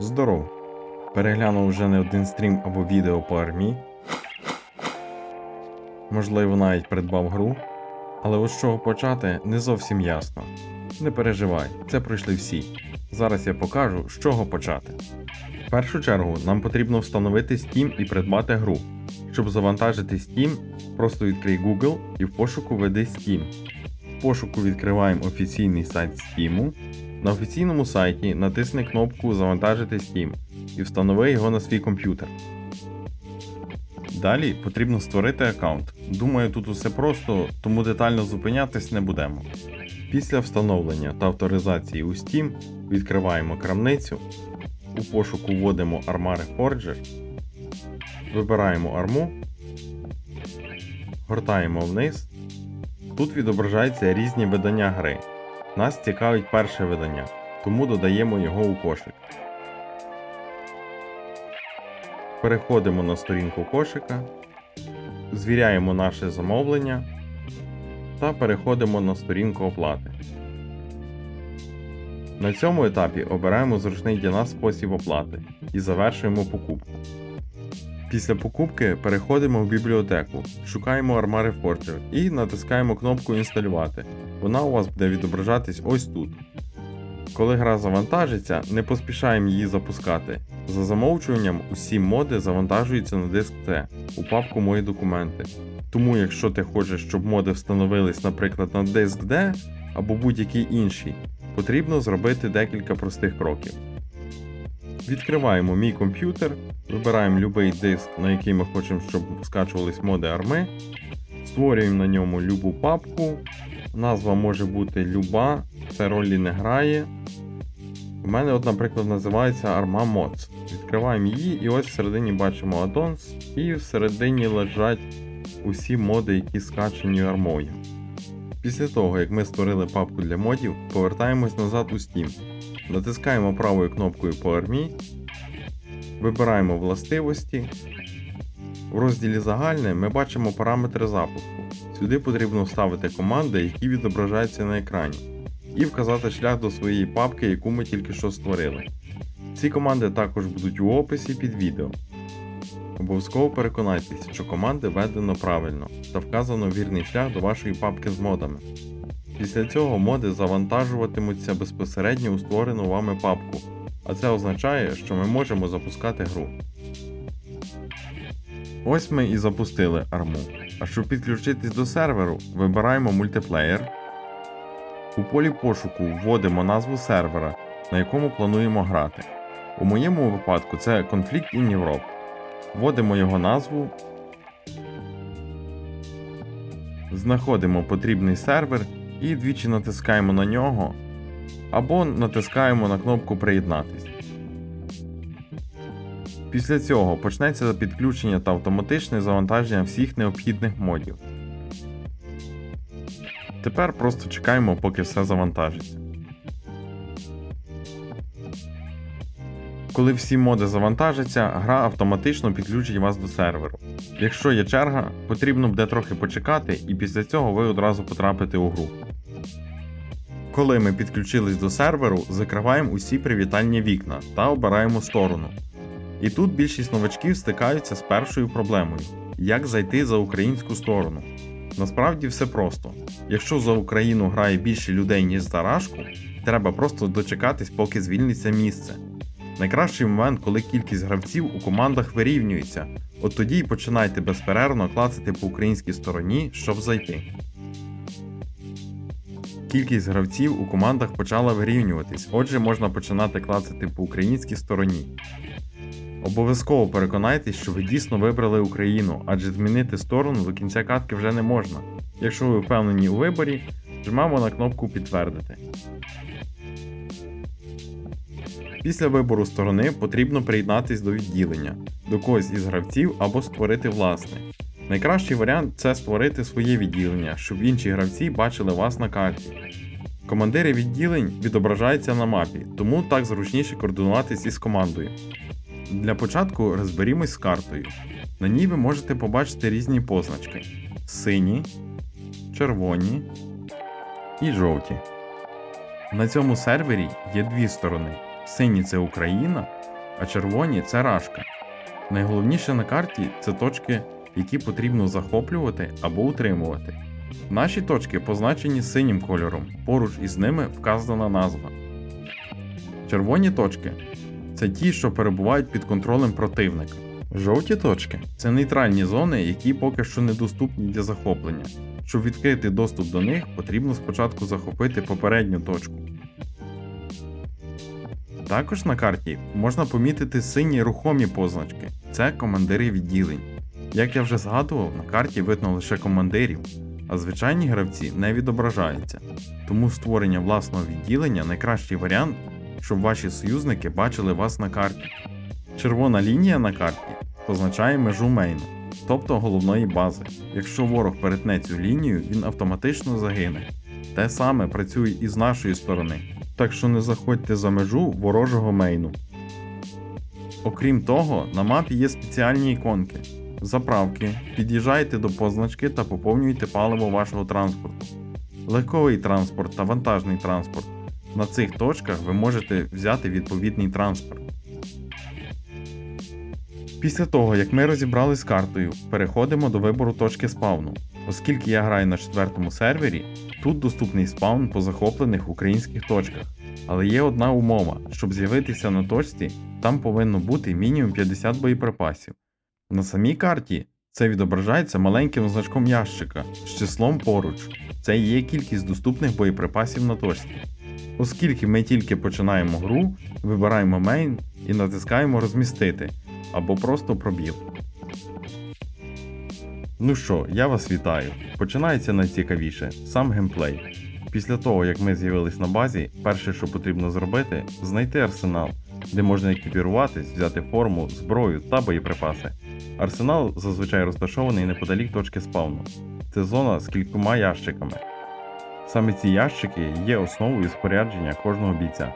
Здоров. Переглянув вже не один стрім або відео по армії. Можливо, навіть придбав гру. Але от з чого почати не зовсім ясно. Не переживай, це пройшли всі. Зараз я покажу, з чого почати. В першу чергу нам потрібно встановити Steam і придбати гру. Щоб завантажити Steam, просто відкрий Google і в пошуку веди Steam. В пошуку відкриваємо офіційний сайт Steam. На офіційному сайті натисни кнопку Завантажити Steam і встанови його на свій комп'ютер. Далі потрібно створити аккаунт. Думаю, тут усе просто, тому детально зупинятись не будемо. Після встановлення та авторизації у Steam відкриваємо крамницю, у пошуку вводимо Armare Forger, вибираємо арму, гортаємо вниз. Тут відображаються різні видання гри. Нас цікавить перше видання, тому додаємо його у кошик. Переходимо на сторінку кошика, звіряємо наше замовлення та переходимо на сторінку оплати. На цьому етапі обираємо зручний для нас спосіб оплати і завершуємо покупку. Після покупки переходимо в бібліотеку, шукаємо Armare Forger і натискаємо кнопку Інсталювати. Вона у вас буде відображатись ось тут. Коли гра завантажиться, не поспішаємо її запускати. За замовчуванням, усі моди завантажуються на диск C у папку Мої документи. Тому, якщо ти хочеш, щоб моди встановились, наприклад, на диск D або будь-який інший, потрібно зробити декілька простих кроків. Відкриваємо мій комп'ютер, вибираємо будь-який диск, на який ми хочемо, щоб скачувались моди арми, створюємо на ньому любу папку. Назва може бути люба, це ролі не грає. У мене, от, наприклад, називається Arma Mods. Відкриваємо її, і ось всередині бачимо addons, і всередині лежать усі моди, які скачані армою. Після того, як ми створили папку для модів, повертаємось назад у Steam. Натискаємо правою кнопкою по армії, вибираємо властивості. В розділі Загальне ми бачимо параметри запуску. Сюди потрібно вставити команди, які відображаються на екрані, і вказати шлях до своєї папки, яку ми тільки що створили. Ці команди також будуть у описі під відео. Обов'язково переконайтесь, що команди введено правильно та вказано вірний шлях до вашої папки з модами. Після цього моди завантажуватимуться безпосередньо у створену вами папку, а це означає, що ми можемо запускати гру. Ось ми і запустили арму. А щоб підключитись до серверу, вибираємо мультиплеєр. У полі пошуку вводимо назву сервера, на якому плануємо грати. У моєму випадку це Conflict in Europe. Вводимо його назву, знаходимо потрібний сервер і двічі натискаємо на нього або натискаємо на кнопку Приєднатись. Після цього почнеться підключення та автоматичне завантаження всіх необхідних модів. Тепер просто чекаємо, поки все завантажиться. Коли всі моди завантажаться, гра автоматично підключить вас до серверу. Якщо є черга, потрібно буде трохи почекати, і після цього ви одразу потрапите у гру. Коли ми підключились до серверу, закриваємо усі привітальні вікна та обираємо сторону. І тут більшість новачків стикаються з першою проблемою як зайти за українську сторону. Насправді все просто. Якщо за Україну грає більше людей, ніж за Рашку, треба просто дочекатись, поки звільниться місце. Найкращий момент, коли кількість гравців у командах вирівнюється, от тоді й починайте безперервно клацати по українській стороні, щоб зайти. Кількість гравців у командах почала вирівнюватись, отже, можна починати клацати по українській стороні. Обов'язково переконайтесь, що ви дійсно вибрали Україну, адже змінити сторону до кінця катки вже не можна. Якщо ви впевнені у виборі, жмемо на кнопку Підтвердити. Після вибору сторони потрібно приєднатись до відділення, до когось із гравців або створити власне. Найкращий варіант це створити своє відділення, щоб інші гравці бачили вас на карті. Командири відділень відображаються на мапі, тому так зручніше координуватись із командою. Для початку розберімось з картою. На ній ви можете побачити різні позначки: сині, червоні і жовті. На цьому сервері є дві сторони: сині це Україна, а червоні це рашка. Найголовніше на карті це точки, які потрібно захоплювати або утримувати. Наші точки позначені синім кольором, поруч із ними вказана назва. Червоні точки це ті, що перебувають під контролем противника. Жовті точки це нейтральні зони, які поки що недоступні для захоплення. Щоб відкрити доступ до них, потрібно спочатку захопити попередню точку. Також на карті можна помітити сині рухомі позначки це командири відділень. Як я вже згадував, на карті видно лише командирів, а звичайні гравці не відображаються. Тому створення власного відділення найкращий варіант, щоб ваші союзники бачили вас на карті. Червона лінія на карті позначає межу мейну, тобто головної бази. Якщо ворог перетне цю лінію, він автоматично загине. Те саме працює і з нашої сторони, так що не заходьте за межу ворожого мейну. Окрім того, на мапі є спеціальні іконки. Заправки, під'їжджайте до позначки та поповнюйте паливо вашого транспорту. Легковий транспорт та вантажний транспорт. На цих точках ви можете взяти відповідний транспорт. Після того, як ми розібрались з картою, переходимо до вибору точки спавну. Оскільки я граю на четвертому сервері, тут доступний спаун по захоплених українських точках. Але є одна умова: щоб з'явитися на точці, там повинно бути мінімум 50 боєприпасів. На самій карті це відображається маленьким значком ящика з числом поруч. Це є кількість доступних боєприпасів на точці. Оскільки ми тільки починаємо гру, вибираємо мейн і натискаємо розмістити або просто пробіл. Ну що, я вас вітаю. Починається найцікавіше сам геймплей. Після того, як ми з'явились на базі, перше, що потрібно зробити, знайти арсенал, де можна екіпіруватись, взяти форму, зброю та боєприпаси. Арсенал зазвичай розташований неподалік точки спавну. Це зона з кількома ящиками. Саме ці ящики є основою спорядження кожного бійця.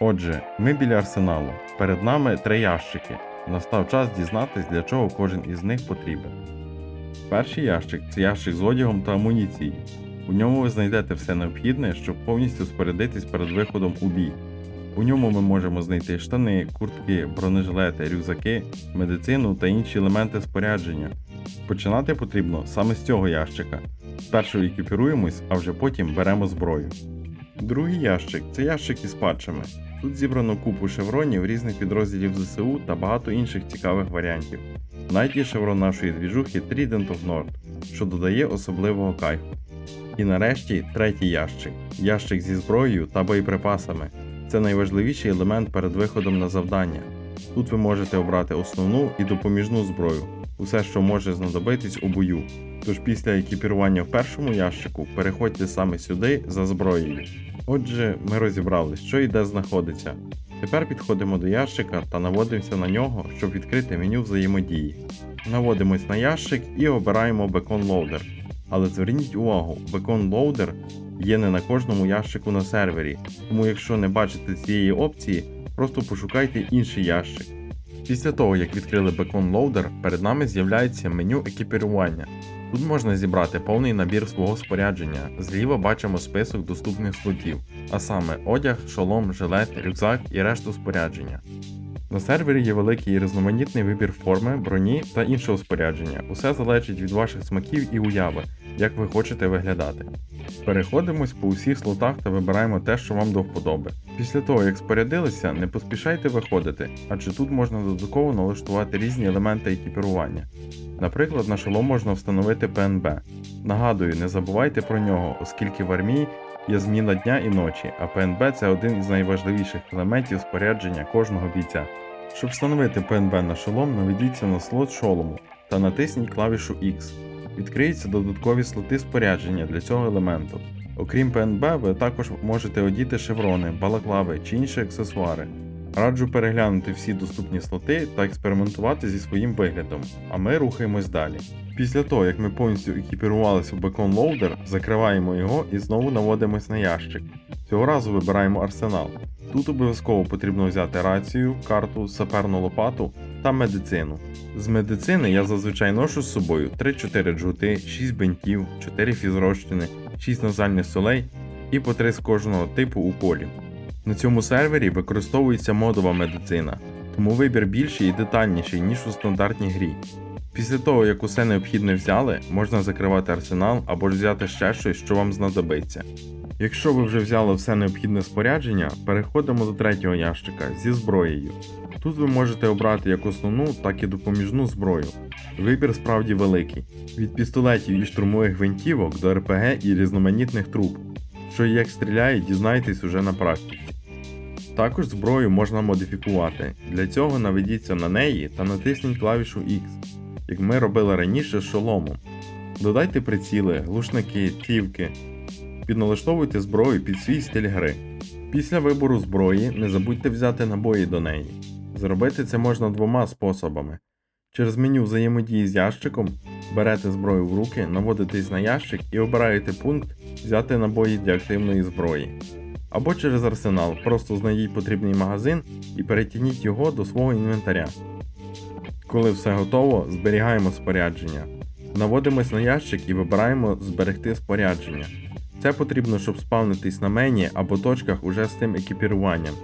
Отже, ми біля арсеналу. Перед нами три ящики. Настав час дізнатись, для чого кожен із них потрібен. Перший ящик це ящик з одягом та амуніцією. У ньому ви знайдете все необхідне, щоб повністю спорядитись перед виходом у бій. У ньому ми можемо знайти штани, куртки, бронежилети, рюкзаки, медицину та інші елементи спорядження. Починати потрібно саме з цього ящика. Спершу екіпіруємось, а вже потім беремо зброю. Другий ящик це ящик із патчами. Тут зібрано купу шевронів різних підрозділів ЗСУ та багато інших цікавих варіантів. Найті шеврон нашої двіжухи Trident of North, що додає особливого кайфу. І нарешті третій ящик ящик зі зброєю та боєприпасами. Це найважливіший елемент перед виходом на завдання. Тут ви можете обрати основну і допоміжну зброю, усе, що може знадобитись у бою. Тож після екіпірування в першому ящику переходьте саме сюди за зброєю. Отже, ми розібрали, що і де знаходиться. Тепер підходимо до ящика та наводимося на нього, щоб відкрити меню взаємодії. Наводимось на ящик і обираємо Beacon Loader. Але зверніть увагу, Beacon Loader є не на кожному ящику на сервері, тому якщо не бачите цієї опції, просто пошукайте інший ящик. Після того, як відкрили Beacon Loader, перед нами з'являється меню екіпірування. Тут можна зібрати повний набір свого спорядження. Зліва бачимо список доступних слотів, а саме одяг, шолом, жилет, рюкзак і решту спорядження. На сервері є великий і різноманітний вибір форми, броні та іншого спорядження. Усе залежить від ваших смаків і уяви, як ви хочете виглядати. Переходимось по усіх слотах та вибираємо те, що вам до вподоби. Після того, як спорядилися, не поспішайте виходити, адже тут можна додатково налаштувати різні елементи екіпірування. Наприклад, на шолом можна встановити ПНБ. Нагадую, не забувайте про нього, оскільки в армії є зміна дня і ночі, а ПНБ це один із найважливіших елементів спорядження кожного бійця. Щоб встановити ПНБ на шолом, наведіться на слот шолому та натисніть клавішу X. Відкриються додаткові слоти спорядження для цього елементу. Окрім ПНБ, ви також можете одіти шеврони, балаклави чи інші аксесуари. Раджу переглянути всі доступні слоти та експериментувати зі своїм виглядом, а ми рухаємось далі. Після того, як ми повністю екіпірувалися в Beacon Loader, закриваємо його і знову наводимось на ящик. Цього разу вибираємо арсенал. Тут обов'язково потрібно взяти рацію, карту, саперну лопату та медицину. З медицини я зазвичай ношу з собою 3-4 джгути, 6 бинтів, 4 фізрощини, 6 назальних солей і по 3 з кожного типу уколів. На цьому сервері використовується модова медицина, тому вибір більший і детальніший, ніж у стандартній грі. Після того, як усе необхідне взяли, можна закривати арсенал або ж взяти ще щось, що вам знадобиться. Якщо ви вже взяли все необхідне спорядження, переходимо до третього ящика зі зброєю. Тут ви можете обрати як основну, так і допоміжну зброю. Вибір справді великий: від пістолетів і штурмових гвинтівок до РПГ і різноманітних труб. Що і як стріляє, дізнайтесь уже на практиці. Також зброю можна модифікувати. Для цього наведіться на неї та натисніть клавішу X, як ми робили раніше з шоломом. Додайте приціли, глушники, цівки. Підналаштовуйте зброю під свій стиль гри. Після вибору зброї не забудьте взяти набої до неї. Зробити це можна двома способами. Через меню взаємодії з ящиком берете зброю в руки, наводитесь на ящик і обираєте пункт Взяти набої для активної зброї. Або через арсенал, просто знайдіть потрібний магазин і перетягніть його до свого інвентаря. Коли все готово, зберігаємо спорядження. Наводимось на ящик і вибираємо Зберегти спорядження. Це потрібно, щоб спавнитись на мені або точках уже з тим екіпіруванням.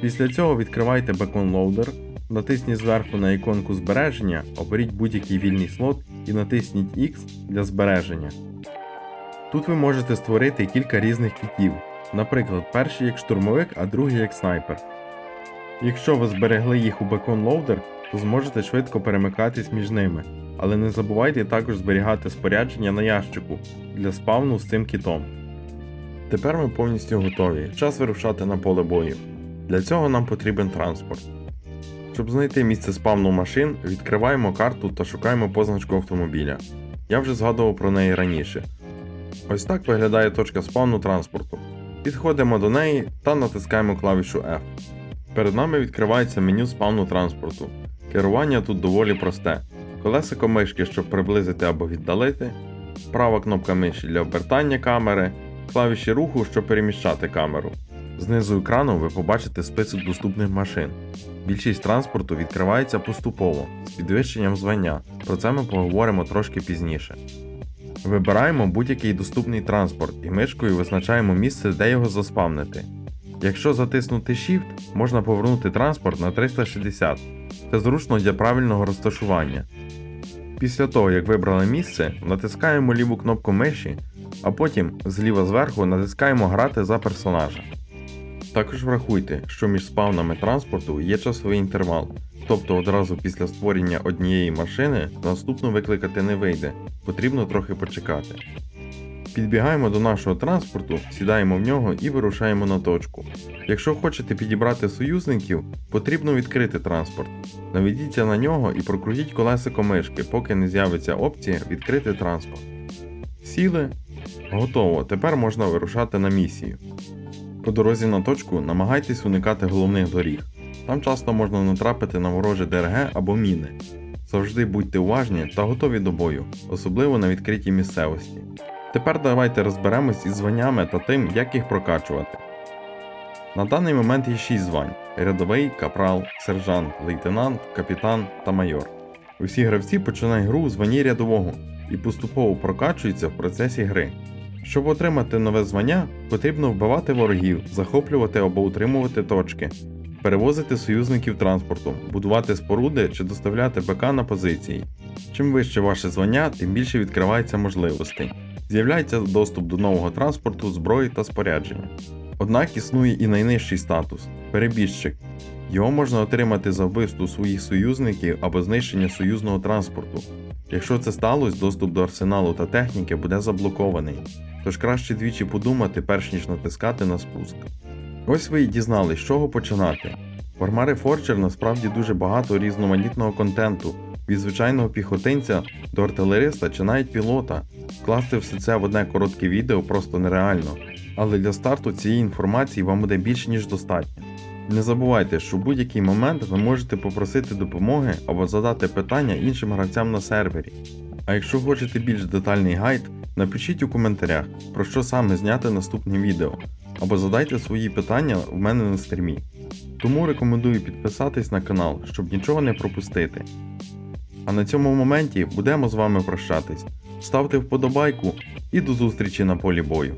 Після цього відкривайте Beacon Loader, натисніть зверху на іконку збереження, оберіть будь-який вільний слот і натисніть X для збереження. Тут ви можете створити кілька різних кітів, наприклад, перший як штурмовик, а другий як снайпер. Якщо ви зберегли їх у Beacon Loader, то зможете швидко перемикатись між ними, але не забувайте також зберігати спорядження на ящику для спавну з цим кітом. Тепер ми повністю готові. Час вирушати на поле бою. Для цього нам потрібен транспорт. Щоб знайти місце спавну машин, відкриваємо карту та шукаємо позначку автомобіля. Я вже згадував про неї раніше. Ось так виглядає точка спавну транспорту. Підходимо до неї та натискаємо клавішу F. Перед нами відкривається меню спавну транспорту. Керування тут доволі просте. Колесико мишки, щоб приблизити або віддалити, права кнопка миші для обертання камери, клавіші руху, щоб переміщати камеру. Знизу екрану ви побачите список доступних машин. Більшість транспорту відкривається поступово з підвищенням звання. Про це ми поговоримо трошки пізніше. Вибираємо будь-який доступний транспорт і мишкою визначаємо місце, де його заспавнити. Якщо затиснути Shift, можна повернути транспорт на 360. Це зручно для правильного розташування. Після того, як вибрали місце, натискаємо ліву кнопку миші, а потім зліва зверху натискаємо Грати за персонажа. Також врахуйте, що між спавнами транспорту є часовий інтервал, тобто одразу після створення однієї машини наступну викликати не вийде, потрібно трохи почекати. Підбігаємо до нашого транспорту, сідаємо в нього і вирушаємо на точку. Якщо хочете підібрати союзників, потрібно відкрити транспорт. Наведіться на нього і прокрутіть колесико мишки, поки не з'явиться опція Відкрити транспорт. Сіли. Готово. Тепер можна вирушати на місію. По дорозі на точку намагайтесь уникати головних доріг. Там часто можна натрапити на вороже ДРГ або міни. Завжди будьте уважні та готові до бою, особливо на відкритій місцевості. Тепер давайте розберемось із званнями та тим, як їх прокачувати. На даний момент є 6 звань: рядовий, капрал, сержант, лейтенант, капітан та майор. Усі гравці починають гру у званні рядового і поступово прокачуються в процесі гри. Щоб отримати нове звання, потрібно вбивати ворогів, захоплювати або утримувати точки, перевозити союзників транспортом, будувати споруди чи доставляти БК на позиції. Чим вище ваше звання, тим більше відкривається можливостей. З'являється доступ до нового транспорту, зброї та спорядження. Однак існує і найнижчий статус перебіжчик. Його можна отримати за вбивство своїх союзників або знищення союзного транспорту. Якщо це сталося, доступ до арсеналу та техніки буде заблокований, тож краще двічі подумати, перш ніж натискати на спуск. Ось ви і дізнались, з чого починати. В Armare Forger насправді дуже багато різноманітного контенту, від звичайного піхотинця до артилериста чи навіть пілота. Вкласти все це в одне коротке відео просто нереально, але для старту цієї інформації вам буде більше ніж достатньо. Не забувайте, що в будь-який момент ви можете попросити допомоги або задати питання іншим гравцям на сервері. А якщо хочете більш детальний гайд, напишіть у коментарях, про що саме зняти наступне відео, або задайте свої питання в мене на стрімі. Тому рекомендую підписатись на канал, щоб нічого не пропустити. А на цьому моменті будемо з вами прощатись. Ставте вподобайку і до зустрічі на полі бою.